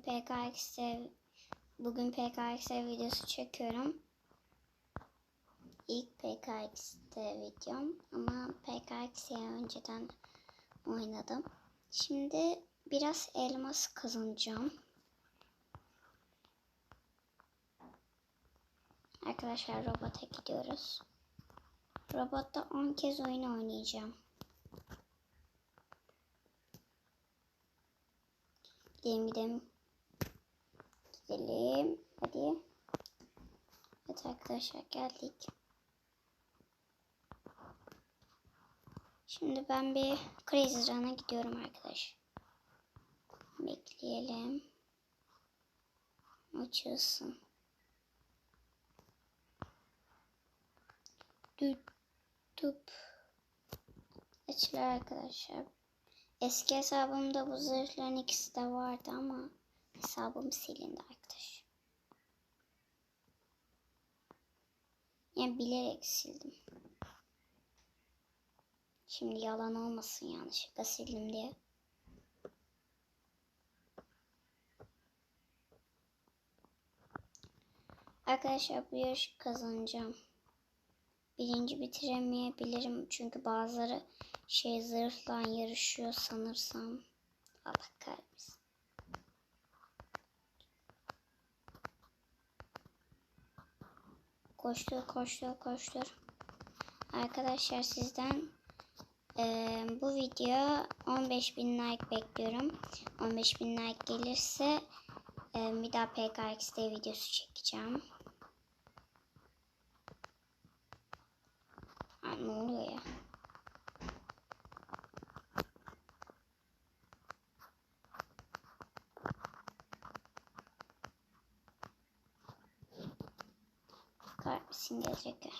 PKX'de bugün PKX'de videosu çekiyorum. İlk PKX'de videom ama PKX'ye önceden oynadım. Şimdi biraz elmas kazanacağım. Arkadaşlar robota gidiyoruz. Robotta 10 kez oyun oynayacağım. Gidelim gidelim. Gidelim. Hadi. Evet arkadaşlar geldik. Şimdi ben bir Crazy Run'a gidiyorum arkadaş. Bekleyelim. Açılsın. Düt tup. Açılır arkadaşlar. Eski hesabımda bu zırhların ikisi de vardı ama hesabım silindi arkadaş. Yani bilerek sildim. Şimdi yalan olmasın yanlışlıkla sildim diye. Arkadaşlar bu yarışı kazanacağım. Birinci bitiremeyebilirim çünkü bazıları şey zırhla yarışıyor sanırsam. Allah kahretsin. Koştur koştur koştur. Arkadaşlar sizden e, bu video 15.000 like bekliyorum. 15.000 like gelirse e, bir daha PKX'de videosu çekeceğim. Ha, ne oluyor ya? Kahretsin gelecekler.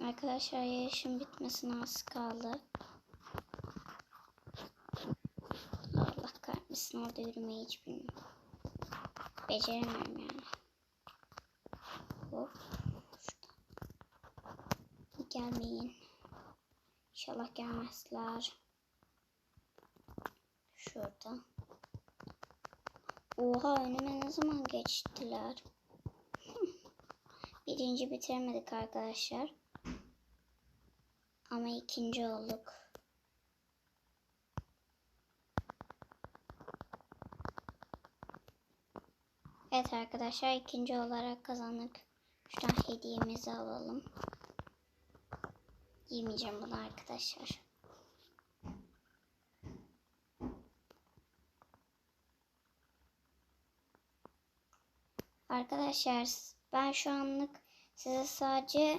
Arkadaşlar yarışın bitmesine az kaldı. Allah kahretsin orada yürümeyi hiç bilmiyorum. Beceremiyorum yani. Hop. Gelmeyin. İnşallah gelmezler. Şurada. Oha önüme ne zaman geçtiler? Birinci bitiremedik arkadaşlar. Ama ikinci olduk. Evet arkadaşlar ikinci olarak kazandık. Şuradan hediyemizi alalım. Yemeyeceğim bunu arkadaşlar. Arkadaşlar ben şu anlık size sadece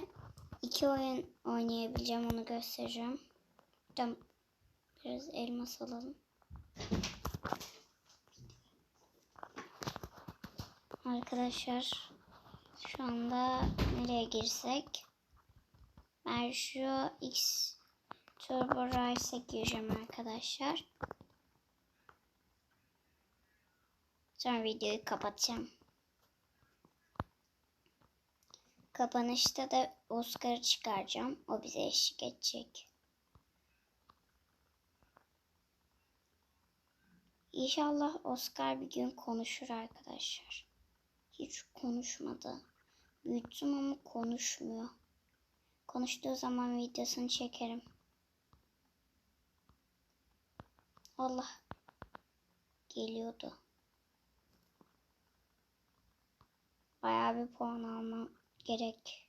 iki oyun oynayabileceğim onu göstereceğim. Buradan biraz elmas alalım. Arkadaşlar şu anda nereye girsek ben şu X Turbo Rice'e gireceğim arkadaşlar. Sonra videoyu kapatacağım. Kapanışta da Oscar'ı çıkaracağım. O bize eşlik edecek. İnşallah Oscar bir gün konuşur arkadaşlar. Hiç konuşmadı. Büyüttüm ama konuşmuyor. Konuştuğu zaman videosunu çekerim. Allah. Geliyordu. Bayağı bir puan almam gerek.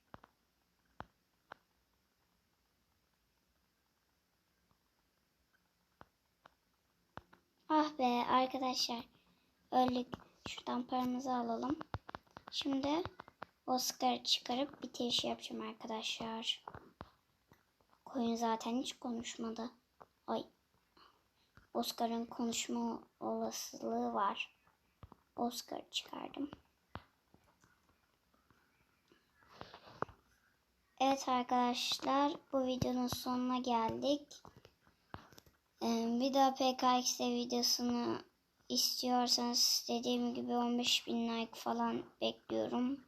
Ah be arkadaşlar. Öldük. Şuradan paramızı alalım. Şimdi Oscar çıkarıp bitiriş yapacağım arkadaşlar. Koyun zaten hiç konuşmadı. Ay. Oscar'ın konuşma olasılığı var. Oscar çıkardım. Evet arkadaşlar bu videonun sonuna geldik. Ee, bir daha PKX'de videosunu istiyorsanız dediğim gibi 15.000 like falan bekliyorum.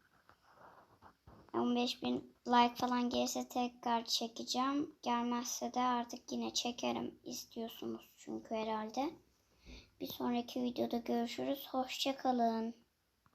15.000 like falan gelirse tekrar çekeceğim. Gelmezse de artık yine çekerim. İstiyorsunuz çünkü herhalde. Bir sonraki videoda görüşürüz. Hoşçakalın.